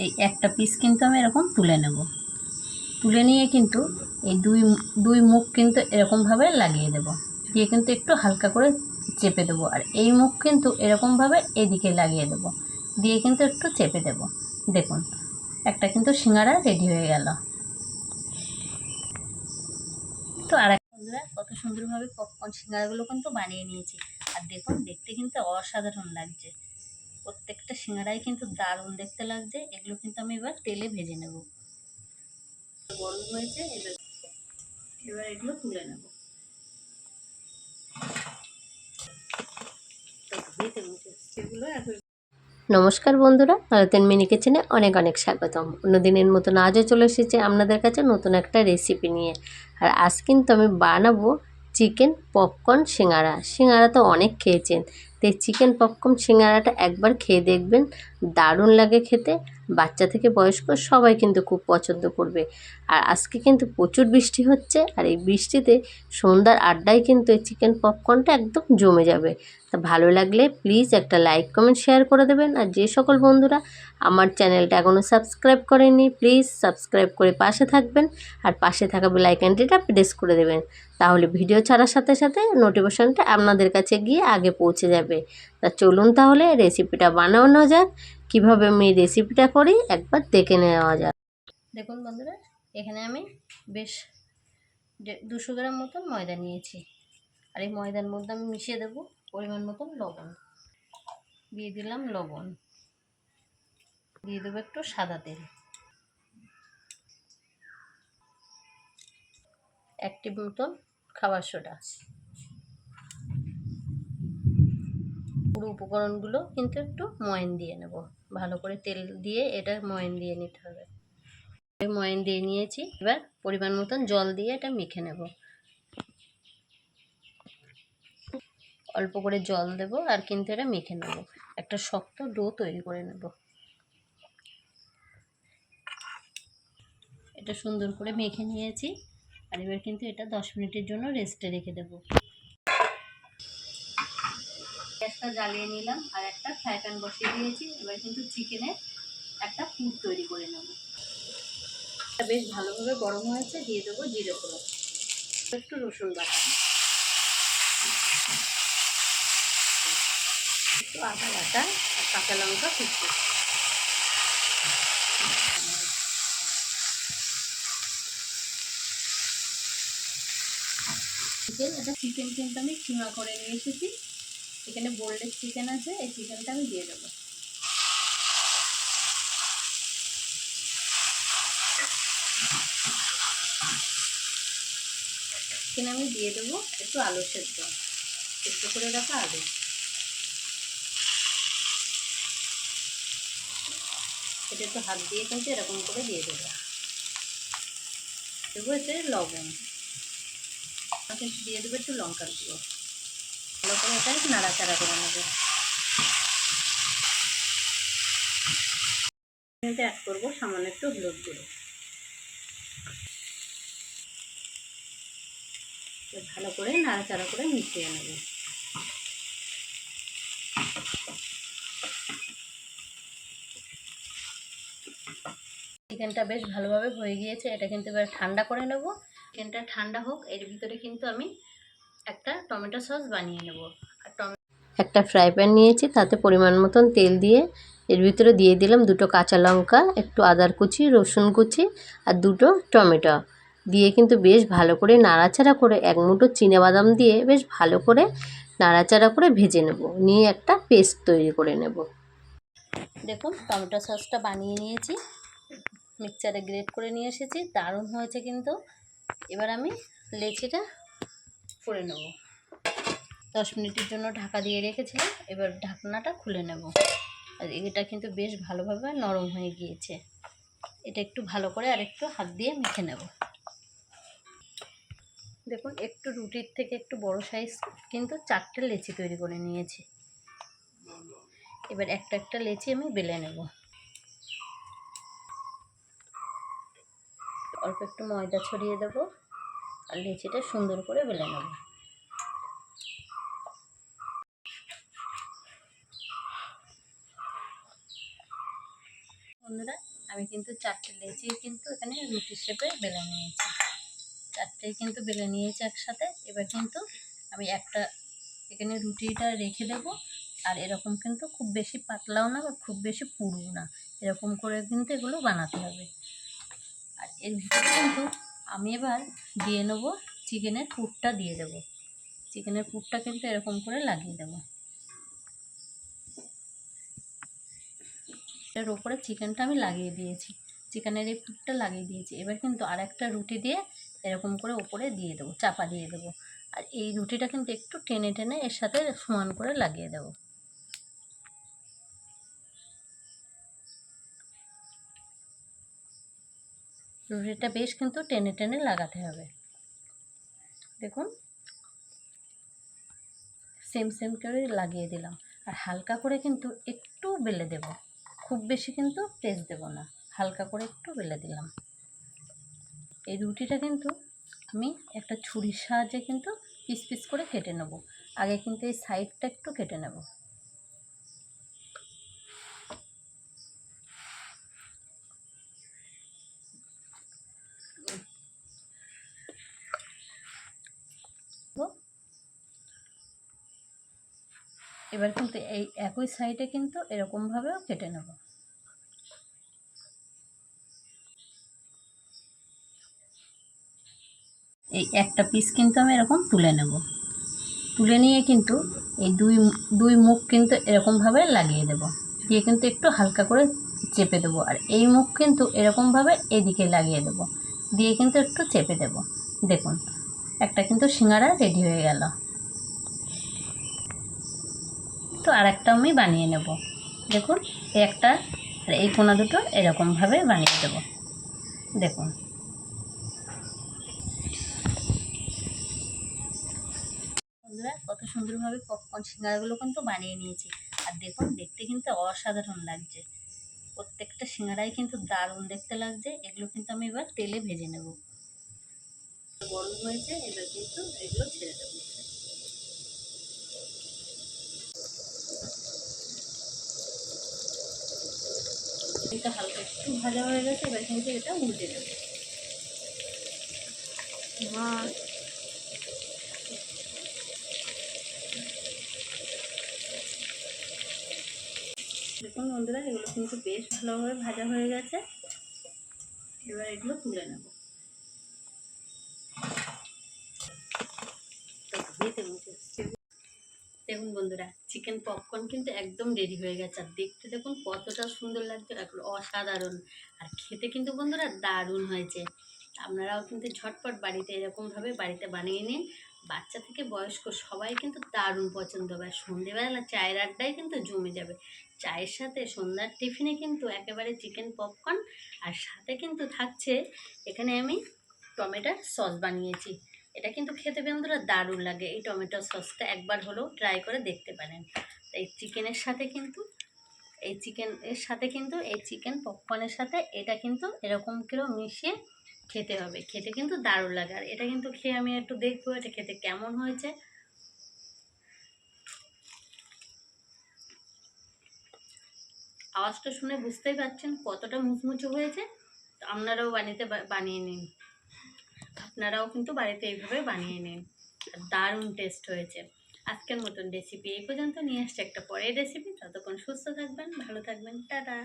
এই একটা পিস কিন্তু আমি এরকম তুলে নেব। তুলে নিয়ে কিন্তু এই দুই দুই মুখ কিন্তু এরকমভাবে লাগিয়ে দেব। দিয়ে কিন্তু একটু হালকা করে চেপে দেবো। আর এই মুখ কিন্তু এরকমভাবে এদিকে লাগিয়ে দেব। দিয়ে কিন্তু একটু চেপে দেব। দেখুন, একটা কিন্তু সিঙ্গারা রেডি হয়ে গেল। তো আর বন্ধুরা, কত সুন্দরভাবে পপকর্ন সিঙ্গারাগুলো কিন্তু বানিয়ে নিয়েছি। আর দেখুন, দেখতে কিন্তু অসাধারণ লাগছে। প্রত্যেকটা সিঙ্গারাই কিন্তু দারুণ দেখতে লাগছে। এগুলো কিন্তু আমি এবার তেলে ভেজে নেব। গরম হয়েছে, এবার এগুলো তুলে নেব। নমস্কার বন্ধুরা ভারতের মিনি কিচেনে অনেক অনেক স্বাগতম। অন্যদিনের মতন আজও চলে এসেছে আপনাদের কাছে নতুন একটা রেসিপি নিয়ে। আর আজ কিন্তু আমি বানাবো চিকেন, পপকর্ন, সিঙ্গারা। সিঙ্গারা তো অনেক খেয়েছেন। তো চিকেন, পপকর্ন, সিঙ্গারাটা একবার খেয়ে দেখবেন। দারুণ লাগে খেতে। বাচ্চা থেকে বয়স্ক সবাই কিন্তু খুব পছন্দ করবে। আর আজকে কিন্তু প্রচুর বৃষ্টি হচ্ছে। আর এই বৃষ্টিতে সন্ধ্যার আড্ডায় কিন্তু এই চিকেন, পপকর্নটা একদম জমে যাবে। তা ভালো লাগলে প্লিজ একটা লাইক, কমেন্ট, শেয়ার করে দেবেন। আর যে সকল বন্ধুরা আমার চ্যানেলটা এখনও সাবস্ক্রাইব করেননি, প্লিজ সাবস্ক্রাইব করে পাশে থাকবেন। আর পাশে থাকা বেলাইকানটিটা প্রেস করে দেবেন। তাহলে ভিডিও ছাড়ার সাথে সাথে নোটিফিকেশনটা আপনাদের কাছে গিয়ে আগে পৌঁছে যাবে। তা চলুন তাহলে রেসিপিটা বানানো যাক, কীভাবে আমি রেসিপিটা করি একবার দেখে নেওয়া যাক। দেখুন বন্ধুরা, এখানে আমি বেশ দুশো গ্রাম মতন ময়দা নিয়েছি। আর এই ময়দার মধ্যে আমি মিশিয়ে দেবো পরিমাণ মতন লবণ। দিয়ে দিলাম লবণ। দিয়ে দেবো একটু সাদা তেল। এক টিপ মতন খাবার সোডা পুরো উপকরণগুলো কিন্তু একটু ময়ন দিয়ে নেব। ভালো করে তেল দিয়ে এটা ময়ন দিয়ে নিতে হবে। ময়ন দিয়ে নিয়েছি। এবার পরিমাণ মতন জল দিয়ে এটা মেখে নেব। অল্প করে জল দেব আর কিন্তু এটা মেখে নেব। একটা শক্ত ডো তৈরি করে নেব। এটা সুন্দর করে মেখে নিয়েছি। আর এবার কিন্তু এটা দশ মিনিটের জন্য রেস্টে রেখে দেবো। গ্যাসটা জ্বালিয়ে নিলাম আর একটা ফ্রাই প্যান বসিয়ে দিয়েছি। এবার কিন্তু চিকেনের একটা পুর তৈরি করে নেব। বেশ ভালোভাবে গরম হয়েছে, দিয়ে দেবো জিরে ফোড়ন। একটু রসুন বাটা। একটু আদা বাটা আর কাঁচা লঙ্কা কুচি। চিকেন, এটা চিকেন কিন্তু আমি কিমা করে নিয়ে এসেছি। এখানে বোল্ডের চিকেন আছে, এই চিকেনটা আমি দিয়ে দেবো। চিকেন আমি দিয়ে দেবো একটু আলু সেদ্ধ সেদ্ধ করে রাখা আলু। এটা একটু হাত দিয়ে কিন্তু এরকম করে দিয়ে দেবো। দেবো এতে লবণ। দিয়ে দেবো একটু লঙ্কার গুঁড়ো। ভালো করে এটা নাড়াচাড়া করে নেবে। অ্যাড করব সামান্য একটু হলুদ গুঁড়ো। ভালো করে নাড়াচাড়া করে মিশিয়ে নেব। চিকেনটা বেশ ভালোভাবে হয়ে গিয়েছে, এটা কিন্তু এবার ঠান্ডা করে নেব। চিকেনটা ঠান্ডা হোক এর ভিতরে কিন্তু আমি একটা টমেটো সস বানিয়ে নেব। আর টমেটো একটা ফ্রাই প্যান নিয়েছি তাতে পরিমাণ মতন তেল দিয়ে এর ভিতরে দিয়ে দিলাম দুটো কাঁচা লঙ্কা একটু আদার কুচি রসুন কুচি আর দুটো টমেটো। দিয়ে কিন্তু বেশ ভালো করে নাড়াচাড়া করে এক মুঠো বাদাম দিয়ে বেশ ভালো করে নাড়াচাড়া করে ভেজে নেব। নিয়ে একটা পেস্ট তৈরি করে নেব। দেখুন টমেটো সসটা বানিয়ে নিয়েছি। মিক্সচারে গ্রেট করে নিয়ে এসেছি দারুণ হয়েছে কিন্তু। এবার আমি লেচিটা করে নেব। দশ মিনিটের জন্য ঢাকা দিয়ে রেখেছিলাম, এবার ঢাকনাটা খুলে নেব। আর এটা কিন্তু বেশ ভালোভাবে নরম হয়ে গিয়েছে। এটা একটু ভালো করে আর একটু হাত দিয়ে মেখে নেব। দেখুন, একটু রুটির থেকে একটু বড় সাইজ কিন্তু চারটে লেচি তৈরি করে নিয়েছি। এবার একটা একটা লেচি আমি বেলে নেব। অল্প একটু ময়দা ছড়িয়ে দেব। আর লেচিটা সুন্দর করে বেলে নেব। বন্ধুরা, আমি কিন্তু চারটে লেচি কিন্তু এখানে রুটি শেপে বেলে নিয়েছি। চারটেই কিন্তু বেলে নিয়েছি একসাথে। এবার কিন্তু আমি একটা এখানে রুটিটা রেখে দেব। আর এরকম কিন্তু খুব বেশি পাতলাও না বা খুব বেশি পুরু না। এরকম করে কিন্তু এগুলো বানাতে হবে। আর এর ভিতরে কিন্তু আমি এবার দিয়ে নেব চিকেনের পুরটা দিয়ে দেবো। চিকেনের পুরটা কিন্তু এরকম করে লাগিয়ে দেবো। এটার ওপরে চিকেনটা আমি লাগিয়ে দিয়েছি। চিকেনের এই পুরটা লাগিয়ে দিয়েছি। এবার কিন্তু আর একটা রুটি দিয়ে এরকম করে ওপরে দিয়ে দেবো, চাপা দিয়ে দেবো। আর এই রুটিটা কিন্তু একটু টেনে টেনে এর সাথে সমান করে লাগিয়ে দেবো। রুটিটা বেশ কিন্তু টেনে টেনে লাগাতে হবে। দেখুন। সেম সেম করে লাগিয়ে দিলাম। আর হালকা করে কিন্তু একটু বেলে দেব। খুব বেশি কিন্তু প্রেস দেব না। হালকা করে একটু বেলে দিলাম। এই রুটিটা কিন্তু আমি একটা ছুরির সাহায্যে কিন্তু পিস পিস করে কেটে নেব। আগে কিন্তু এই সাইডটা একটু কেটে নেব। এবার কিন্তু এই একই সাইডে কিন্তু এরকমভাবেও কেটে নেব। এই একটা পিস কিন্তু আমি এরকম তুলে নেব। তুলে নিয়ে কিন্তু এই দুই দুই মুখ কিন্তু এরকমভাবে লাগিয়ে দেব। দিয়ে কিন্তু একটু হালকা করে চেপে দেবো আর এই মুখ কিন্তু এরকমভাবে এদিকে লাগিয়ে দেব। দিয়ে কিন্তু একটু চেপে দেব। দেখুন, একটা কিন্তু সিঙ্গারা রেডি হয়ে গেল তো আর একটা আমি বানিয়ে নেব। দেখুন একটা আর এই কোনা দুটো এরকমভাবে বানিয়ে দেব। দেখুন। কত সুন্দরভাবে পপকর্ন সিঙ্গারাগুলো কিন্তু বানিয়ে নিয়েছি। আর দেখুন, দেখতে কিন্তু অসাধারণ লাগছে। প্রত্যেকটা সিঙ্গারাই কিন্তু দারুণ দেখতে লাগছে। এগুলো কিন্তু আমি এবার তেলে ভেজে নেব। গরম হয়েছে, এবার কিন্তু এগুলো ছেড়ে দেবো। এটা হালকা, একটু ভাজা হয়ে গেছে, এবার কিন্তু এটা উল্টে দেবো। দেখুন বন্ধুরা, এগুলো কিন্তু বেশ ভালোভাবে ভাজা হয়ে গেছে। এবার এগুলো তুলে নেব। দেখুন বন্ধুরা চিকেন পপকর্ন কিন্তু একদম রেডি হয়ে গেছে। আর দেখতে দেখুন কতটা সুন্দর লাগছে অসাধারণ। আর খেতে কিন্তু বন্ধুরা দারুণ হয়েছে। আপনারাও কিন্তু ঝটপট বাড়িতে এরকমভাবে বাড়িতে বানিয়ে নিন। বাচ্চা থেকে বয়স্ক সবাই কিন্তু দারুণ পছন্দ হবে আর সন্ধেবেলা চায়ের আড্ডায় কিন্তু জমে যাবে। চায়ের সাথে সন্ধ্যার টিফিনে কিন্তু একেবারে চিকেন পপকর্ন আর সাথে কিন্তু থাকছে, এখানে আমি টমেটোর সস বানিয়েছি। এটা কিন্তু খেতে বন্ধুরা দারুণ লাগে। এই টমেটো সসটা একবার হলেও ট্রাই করে দেখতে পারেন। এই চিকেনের সাথে কিন্তু, এই চিকেন এর সাথে কিন্তু, এই চিকেন পপকর্নের সাথে এটা কিন্তু এরকম কেউ মিশিয়ে খেতে হবে। খেতে কিন্তু দারুণ লাগে। আর এটা কিন্তু খেয়ে আমি একটু দেখব এটা খেতে কেমন হয়েছে। আওয়াজটা শুনে বুঝতেই পারছেন কতটা মুচমুচে হয়েছে। আপনারাও বাড়িতে বা- বানিয়ে নিন। আপনারাও কিন্তু বাড়িতে এইভাবে বানিয়ে নিন। দারুণ টেস্ট হয়েছে। আজকের মতন রেসিপি এই পর্যন্ত। নিয়ে আসছে একটা পরের রেসিপি ততক্ষণ সুস্থ থাকবেন, ভালো থাকবেন। টাটা।